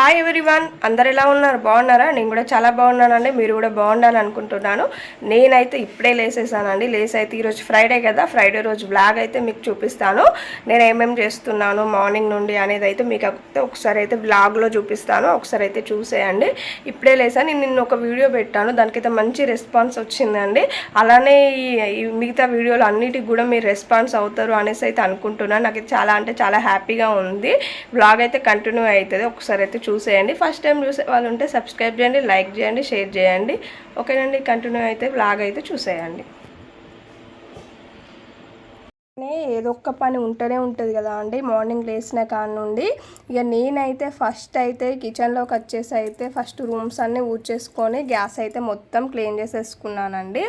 Hi everyone అందరు ఎలా ఉన్నారు? బాగున్నారా? నేను కూడా చాలా బాగున్నానండి. మీరు కూడా బాగుండాలని అనుకుంటున్నాను. నేనైతే ఇప్పుడే లేసేసానండి. లేస్ అయితే ఈరోజు ఫ్రైడే కదా. ఫ్రైడే రోజు బ్లాగ్ అయితే మీకు చూపిస్తాను. నేను ఏమేమి చేస్తున్నాను మార్నింగ్ నుండి అనేది అయితే మీకు అయితే ఒకసారి అయితే బ్లాగ్లో చూపిస్తాను. ఒకసారి అయితే చూసేయండి. ఇప్పుడే లేసాను నేను నిన్న ఒక వీడియో పెట్టాను. దానికైతే మంచి రెస్పాన్స్ వచ్చిందండి. అలానే ఈ- ఈ మిగతా వీడియోలు అన్నిటికి కూడా మీరు రెస్పాన్స్ అవుతారు అనేసి అయితే అనుకుంటున్నాను. నాకు చాలా అంటే చాలా హ్యాపీగా ఉంది. బ్లాగ్ అయితే కంటిన్యూ అవుతుంది. ఒకసారి అయితే చూసేయండి. ఫస్ట్ టైం చూసే వాళ్ళు ఉంటే సబ్స్క్రైబ్ చేయండి లైక్ చేయండి షేర్ చేయండి. ఓకేనండి కంటిన్యూ అయితే బ్లాగ్ అయితే చూసేయండి. ఏదో ఒక్క పని ఉంటూనే ఉంటుంది కదా అండి. మార్నింగ్ లేచిన కాడ నుండి ఇక నేనైతే ఫస్ట్ అయితే కిచెన్లోకి వచ్చేసి అయితే ఫస్ట్ రూమ్స్ అన్నీ ఊడ్చేసుకొని గ్యాస్ అయితే మొత్తం క్లీన్ చేసేసుకున్నానండి.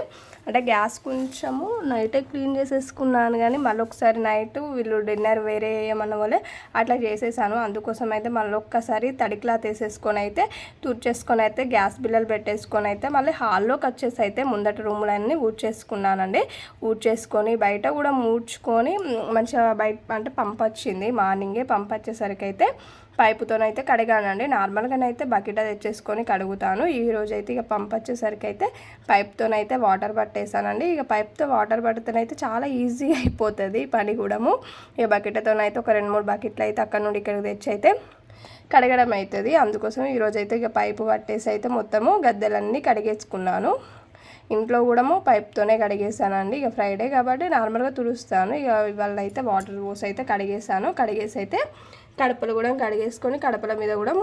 అంటే గ్యాస్ కొంచెము నైటే క్లీన్ చేసేసుకున్నాను కానీ మళ్ళీ ఒకసారి నైట్ వీళ్ళు డిన్నర్ వేరే ఏమన్నా వాళ్ళే అట్లా చేసేసాను. అందుకోసం అయితే మళ్ళీ ఒక్కసారి తడి క్లాత్ వేసేసుకొని అయితే తుడిచేసుకొని అయితే గ్యాస్ బిల్లలు పెట్టేసుకొని అయితే మళ్ళీ హాల్లోకి వచ్చేసి అయితే ముందట రూములన్నీ ఊడ్చేసుకున్నానండి. ఊడ్చేసుకొని బయట కూడా మూడ్చు తెచ్చుకొని మంచిగా బయట అంటే పంపొచ్చింది. మార్నింగే పంపొచ్చేసరికి అయితే పైపుతోనైతే కడిగానండి. నార్మల్గానైతే బకెట్ తెచ్చేసుకొని కడుగుతాను. ఈ రోజు అయితే ఇక పంపొచ్చేసరికి అయితే పైప్తోనైతే వాటర్ పట్టేసానండి. ఇక పైప్తో వాటర్ పడితేనైతే చాలా ఈజీ అయిపోతుంది పని కూడాము. ఇక బకెట్తోనైతే ఒక రెండు మూడు బకెట్లు అయితే అక్కడ నుండి ఇక్కడికి తెచ్చి అయితే కడగడం అవుతుంది అందుకోసం ఈరోజైతే ఇక పైపు పట్టేసి అయితే మొత్తము గద్దెలన్నీ కడిగేసుకున్నాను. ఇంట్లో కూడా పైప్తోనే కడిగేసానండి. ఇక ఫ్రైడే కాబట్టి నార్మల్గా తుడుస్తాను. ఇక ఇవాళ అయితే వాటర్ పోసి అయితే కడిగేసాను. కడిగేసి అయితే కడపలు కూడా కడిగేసుకొని కడపల మీద కూడా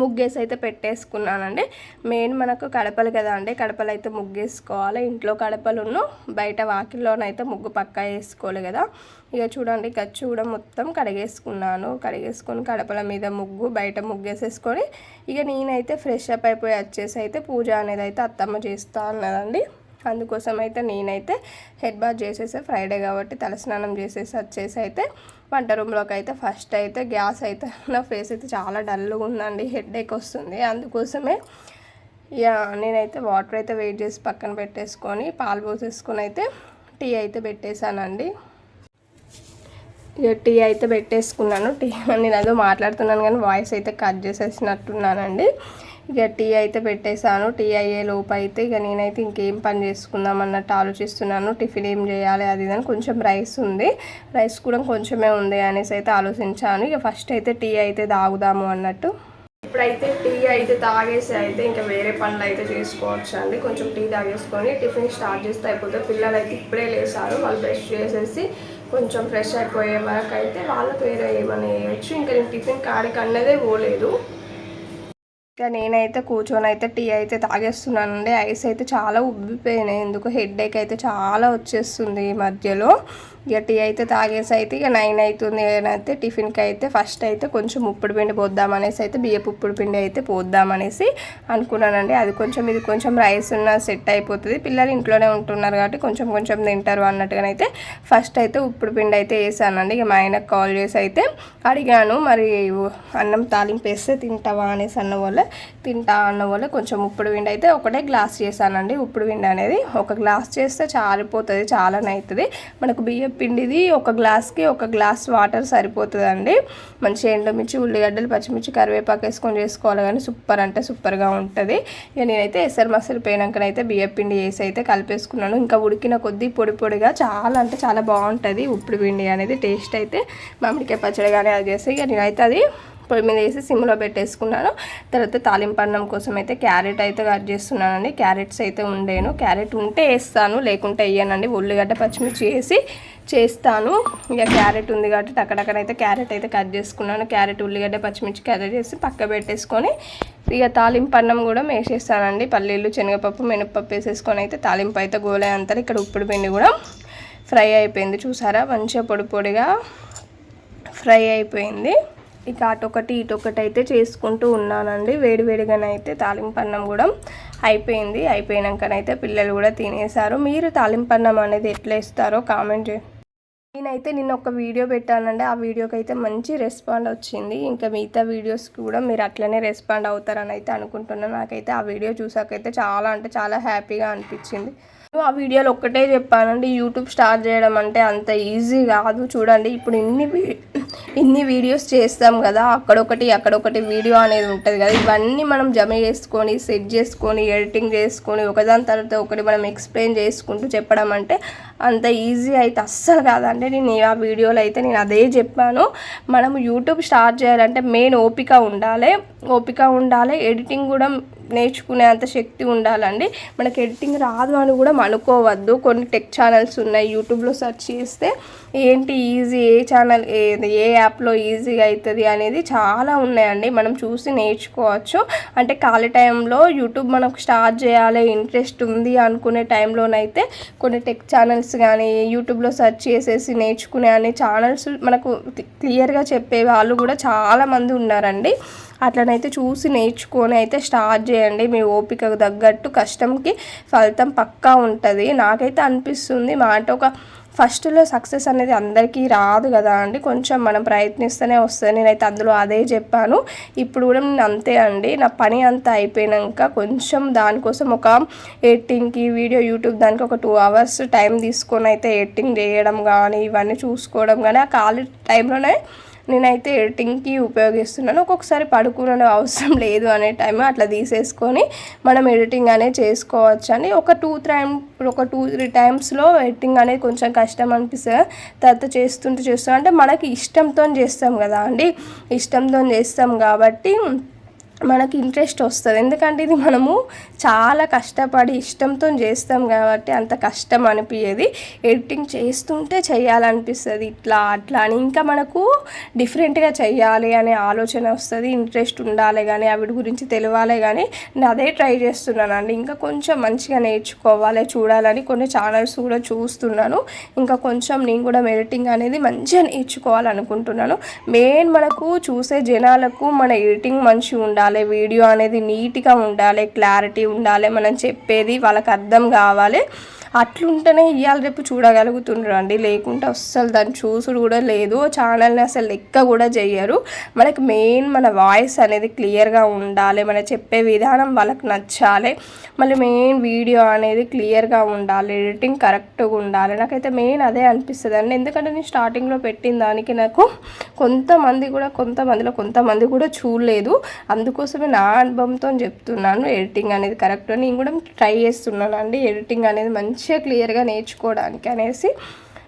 ముగ్గేసి అయితే పెట్టేసుకున్నానండి. మెయిన్ మనకు కడపలు కదా అండి. కడపలు అయితే ముగ్గేసుకోవాలి. ఇంట్లో కడపలును బయట వాకిల్లోనైతే ముగ్గు పక్కా వేసుకోవాలి కదా. ఇక చూడండి ఇక కూడా మొత్తం కడిగేసుకున్నాను. కడిగేసుకొని కడపల మీద ముగ్గు బయట ముగ్గేసేసుకొని ఇక నేనైతే ఫ్రెష్ అప్ అయిపోయి వచ్చేసి అయితే పూజ అనేది అయితే అత్తమ్మ చేస్తా అన్నదండి. అందుకోసం అయితే నేనైతే హెడ్ బాత్ చేసేసా ఫ్రైడే కాబట్టి తలస్నానం చేసేసి వచ్చేసి అయితే వంట రూమ్లోకి అయితే ఫస్ట్ అయితే గ్యాస్ అయితే నా ఫేస్ అయితే చాలా డల్గా ఉందండి హెడ్ఏక్ వస్తుంది. అందుకోసమే యా నేనైతే వాటర్ అయితే వెయిట్ చేసి పక్కన పెట్టేసుకొని పాలు పోసేసుకొని అయితే టీ అయితే పెట్టేశానండి. ఇక టీ అయితే పెట్టేసుకున్నాను. టీ నేను అదో మాట్లాడుతున్నాను కానీ వాయిస్ అయితే కట్ చేసేసినట్టున్నానండి. ఇక టీ అయితే పెట్టేశాను. టీ అయ్యే లోపు అయితే ఇక నేనైతే ఇంకేం పని చేసుకుందాం అన్నట్టు ఆలోచిస్తున్నాను. టిఫిన్ ఏం చేయాలి అది ఇది అని కొంచెం రైస్ ఉంది. రైస్ కూడా కొంచెమే ఉంది అనేసి అయితే ఆలోచించాను. ఇక ఫస్ట్ అయితే టీ అయితే తాగుదాము అన్నట్టు. ఇప్పుడైతే టీ అయితే తాగేసి అయితే ఇంకా వేరే పనులు అయితే చేసుకోవచ్చు అండి. కొంచెం టీ తాగేసుకొని టిఫిన్ స్టార్ట్ చేస్తే అయిపోతే పిల్లలు అయితే ఇప్పుడే లేసారు. వాళ్ళు బ్రష్ చేసేసి కొంచెం ఫ్రెష్ అయిపోయే వరకు అయితే వాళ్ళకి వేరే ఏమైనా వేయచ్చు. ఇంకా నేను టిఫిన్ కాడికి అన్నదే పోలేదు. ఇక నేనైతే కూర్చొని అయితే టీ అయితే తాగేస్తున్నానండి. ఐస్ అయితే చాలా ఉబ్బిపోయినాయి. ఎందుకు హెడ్ అయితే చాలా వచ్చేస్తుంది ఈ మధ్యలో. ఇక టీ అయితే తాగేసి అయితే ఇక నైన్ అవుతుంది అయితే టిఫిన్కి అయితే ఫస్ట్ అయితే కొంచెం ఉప్పుడు పిండి పోద్దామనేసి అయితే బియ్యపు ఉప్పుడు పిండి అయితే పోద్దామనేసి అనుకున్నానండి. అది కొంచెం ఇది కొంచెం రైస్ ఉన్న సెట్ అయిపోతుంది. పిల్లలు ఇంట్లోనే ఉంటున్నారు కాబట్టి కొంచెం కొంచెం తింటారు అన్నట్టుగానైతే ఫస్ట్ అయితే ఉప్పుడు పిండి అయితే వేసానండి. ఇక మా ఆయనకు కాల్ చేసి అయితే అడిగాను మరి అన్నం తాలింపు వేస్తే తింటావా? అనేసి అన్న వల్ల తింటా అన్న వాళ్ళు కొంచెం ఉప్పుడు పిండి అయితే ఒకటే గ్లాస్ చేశానండి. ఉప్పుడు విండి అనేది ఒక గ్లాస్ చేస్తే చాలిపోతుంది చాలా అవుతుంది మనకు బియ్యం పిండిది ఒక గ్లాస్కి ఒక గ్లాస్ వాటర్ సరిపోతుందండి. మంచి ఎండుమిర్చి ఉల్లిగడ్డలు పచ్చిమిర్చి కరివేపాకు వేసుకొని చేసుకోవాలి కానీ సూపర్ అంటే సూపర్గా ఉంటుంది. ఇక నేనైతే ఎసరు మసలు పోయినాకనైతే బియ్యం పిండి వేసి అయితే కలిపేసుకున్నాను. ఇంకా ఉడికిన కొద్దీ పొడి పొడిగా చాలా అంటే చాలా బాగుంటుంది. ఉప్పుడు పిండి అనేది టేస్ట్ అయితే మామిడికాయ పచ్చడి కానీ అది చేస్తే ఇక నేనైతే అది పొయ్యి మీద వేసి సిమ్లో పెట్టేసుకున్నాను. తర్వాత తాలింపన్నం కోసం అయితే క్యారెట్ అయితే కట్ చేస్తున్నానండి. క్యారెట్స్ అయితే ఉండేను. క్యారెట్ ఉంటే వేస్తాను లేకుంటే వేయనండి. ఉల్లిగడ్డ పచ్చిమిర్చి వేసి చేస్తాను. ఇక క్యారెట్ ఉంది కాబట్టి టక్కడక్కడైతే క్యారెట్ అయితే కట్ చేసుకున్నాను. క్యారెట్ ఉల్లిగడ్డ పచ్చిమిర్చి కట్ చేసి పక్క పెట్టేసుకొని ఇక తాలింపు అన్నం కూడా వేసేస్తానండి పల్లీలు శనగపప్పు మినపప్పు వేసేసుకొని అయితే తాలింపు అయితే గోలే అంతా ఇక్కడ ఉప్పుడు పిండి కూడా ఫ్రై అయిపోయింది. చూసారా? మంచిగా పొడి పొడిగా ఫ్రై అయిపోయింది. ఇక అటొకటి ఇటొకటి అయితే చేసుకుంటూ ఉన్నానండి. వేడివేడిగానైతే తాలింపు అన్నం కూడా అయిపోయింది. అయిపోయినాకనైతే పిల్లలు కూడా తినేశారు. మీరు తాలింపు అన్నం అనేది ఎట్లా ఇస్తారో కామెంట్ చే నేనైతే నిన్న ఒక వీడియో పెట్టానండి. ఆ వీడియోకి అయితే మంచి రెస్పాండ్ వచ్చింది. ఇంకా మిగతా వీడియోస్ కూడా మీరు అట్లనే రెస్పాండ్ అవుతారని అయితే అనుకుంటున్నాను నాకైతే ఆ వీడియో చూసాకైతే చాలా అంటే చాలా హ్యాపీగా అనిపించింది. ఆ వీడియోలో ఒక్కటే చెప్పానండి. యూట్యూబ్ స్టార్ట్ చేయడం అంటే అంత ఈజీ కాదు. చూడండి ఇప్పుడు ఇన్ని ఇన్ని వీడియోస్ చేస్తాం కదా అక్కడొకటి అక్కడొకటి వీడియో అనేది ఉంటుంది కదా. ఇవన్నీ మనం జమ చేసుకొని సెట్ చేసుకొని ఎడిటింగ్ చేసుకొని ఒకదాని తర్వాత ఒకటి మనం ఎక్స్ప్లెయిన్ చేసుకుంటూ చెప్పడం అంటే అంత ఈజీ అయితే అస్సలు కాదండి. నేను ఆ వీడియోలో అయితే నేను అదే చెప్పాను. మనం యూట్యూబ్ స్టార్ట్ చేయాలంటే మెయిన్ ఓపిక ఉండాలి. ఓపిక ఉండాలి. ఎడిటింగ్ కూడా నేర్చుకునే అంత శక్తి ఉండాలండి. మనకి ఎడిటింగ్ రాదు అని కూడా అనుకోవద్దు. కొన్ని టెక్ ఛానల్స్ ఉన్నాయి యూట్యూబ్లో సెర్చ్ చేస్తే ఏంటి ఈజీ ఏ ఛానల్ ఏ యాప్లో ఈజీగా అవుతుంది అనేది చాలా ఉన్నాయండి. మనం చూసి నేర్చుకోవచ్చు. అంటే ఖాళీ టైంలో యూట్యూబ్ మనకు స్టార్ట్ చేయాలి ఇంట్రెస్ట్ ఉంది అనుకునే టైంలోనైతే కొన్ని టెక్ ఛానల్స్ కానీ యూట్యూబ్లో సెర్చ్ చేసేసి నేర్చుకునే అనే ఛానల్స్ మనకు క్లియర్గా చెప్పే వాళ్ళు కూడా చాలామంది ఉన్నారండి. అట్లనైతే చూసి నేర్చుకొని అయితే స్టార్ట్ చేయండి. మీ ఓపికకు తగ్గట్టు కష్టంకి ఫలితం పక్కా ఉంటుంది. నాకైతే అనిపిస్తుంది మాట ఒక ఫస్ట్లో సక్సెస్ అనేది అందరికీ రాదు కదా అండి. కొంచెం మనం ప్రయత్నిస్తూనే వస్తుంది. నేనైతే అందులో అదే చెప్పాను. ఇప్పుడు కూడా నేను అంతే అండి. నా పని అంతా అయిపోయాక కొంచెం దానికోసం ఒక ఎడిటింగ్కి వీడియో యూట్యూబ్ దానికి ఒక టూ అవర్స్ టైం తీసుకొని అయితే ఎడిటింగ్ చేయడం కానీ ఇవన్నీ చూసుకోవడం కానీ ఆ ఖాళీ టైంలోనే నేనైతే ఎడిటింగ్కి ఉపయోగిస్తున్నాను. ఒక్కొక్కసారి పడుకునే అవసరం లేదు అనే టైం అట్లా తీసేసుకొని మనం ఎడిటింగ్ అనేది చేసుకోవచ్చు అని ఒక టూ టైమ్ ఒక టూ త్రీ టైమ్స్లో ఎడిటింగ్ అనేది కొంచెం కష్టం అనిపిస్తుంది. తర్వాత చేస్తుంటే చేస్తాం అంటే మనకి ఇష్టంతో చేస్తాం కదా అండి. ఇష్టంతో చేస్తాం కాబట్టి మనకి ఇంట్రెస్ట్ వస్తుంది. ఎందుకంటే ఇది మనము చాలా కష్టపడి ఇష్టంతో చేస్తాం కాబట్టి అంత కష్టం అనిపించేది ఎడిటింగ్ చేస్తుంటే చేయాలనిపిస్తుంది. ఇట్లా అట్లా అని. ఇంకా మనకు డిఫరెంట్గా చేయాలి అనే ఆలోచన వస్తుంది. ఇంట్రెస్ట్ ఉండాలి కానీ అవిటి గురించి తెలియాలి కానీ నేను అదే ట్రై చేస్తున్నాను అండి ఇంకా కొంచెం మంచిగా నేర్చుకోవాలి చూడాలని కొన్ని ఛానల్స్ కూడా చూస్తున్నాను. ఇంకా కొంచెం నేను కూడా ఎడిటింగ్ అనేది మంచిగా నేర్చుకోవాలనుకుంటున్నాను. మెయిన్ మనకు చూసే జనాలకు మన ఎడిటింగ్ మంచిగా ఉండాలి. ఉండాలి వీడియో అనేది నీట్గా ఉండాలి క్లారిటీ ఉండాలి మనం చెప్పేది వాళ్ళకి అర్థం కావాలి. అట్లుంటేనే ఇవాళ రేపు చూడగలుగుతుండ్రు అండి. లేకుంటే అస్సలు దాన్ని చూసుడు కూడా లేదు. ఛానల్ని అసలు లెక్క కూడా చెయ్యరు మనకి మెయిన్ మన వాయిస్ అనేది క్లియర్గా ఉండాలి. మన చెప్పే విధానం వాళ్ళకి నచ్చాలి. మళ్ళీ మెయిన్ వీడియో అనేది క్లియర్గా ఉండాలి. ఎడిటింగ్ కరెక్ట్గా ఉండాలి. నాకైతే మెయిన్ అదే అనిపిస్తుంది అండి ఎందుకంటే నేను స్టార్టింగ్లో పెట్టిన దానికి నాకు కొంతమంది కూడా కొంతమందిలో కొంతమంది కూడా చూడలేదు. అందుకోసమే నా అనుభవంతో చెప్తున్నాను. ఎడిటింగ్ అనేది కరెక్ట్. నేను కూడా ట్రై చేస్తున్నాను అండి ఎడిటింగ్ అనేది మంచి మంచిగా క్లియర్గా నేర్చుకోవడానికి అనేసి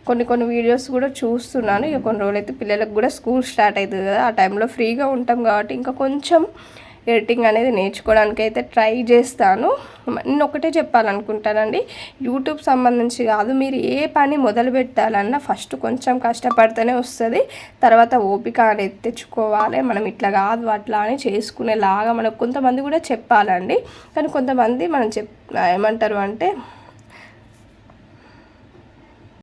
కొన్ని కొన్ని వీడియోస్ కూడా చూస్తున్నాను. ఇక కొన్ని రోజులు అయితే పిల్లలకు కూడా స్కూల్ స్టార్ట్ అవుతుంది కదా ఆ టైంలో ఫ్రీగా ఉంటాం కాబట్టి ఇంకా కొంచెం ఎడిటింగ్ అనేది నేర్చుకోవడానికి అయితే ట్రై చేస్తాను. నేను ఒకటే చెప్పాలనుకుంటానండి యూట్యూబ్ సంబంధించి కాదు మీరు ఏ పని మొదలు పెట్టాలన్నా ఫస్ట్ కొంచెం కష్టపడితేనే వస్తుంది తర్వాత ఓపిక అనేది తెచ్చుకోవాలి. మనం ఇట్లా కాదు అట్లా అని చేసుకునేలాగా మనకు కొంతమంది కూడా చెప్పాలండి. కానీ కొంతమంది మనం చెప్ ఏమంటారు అంటే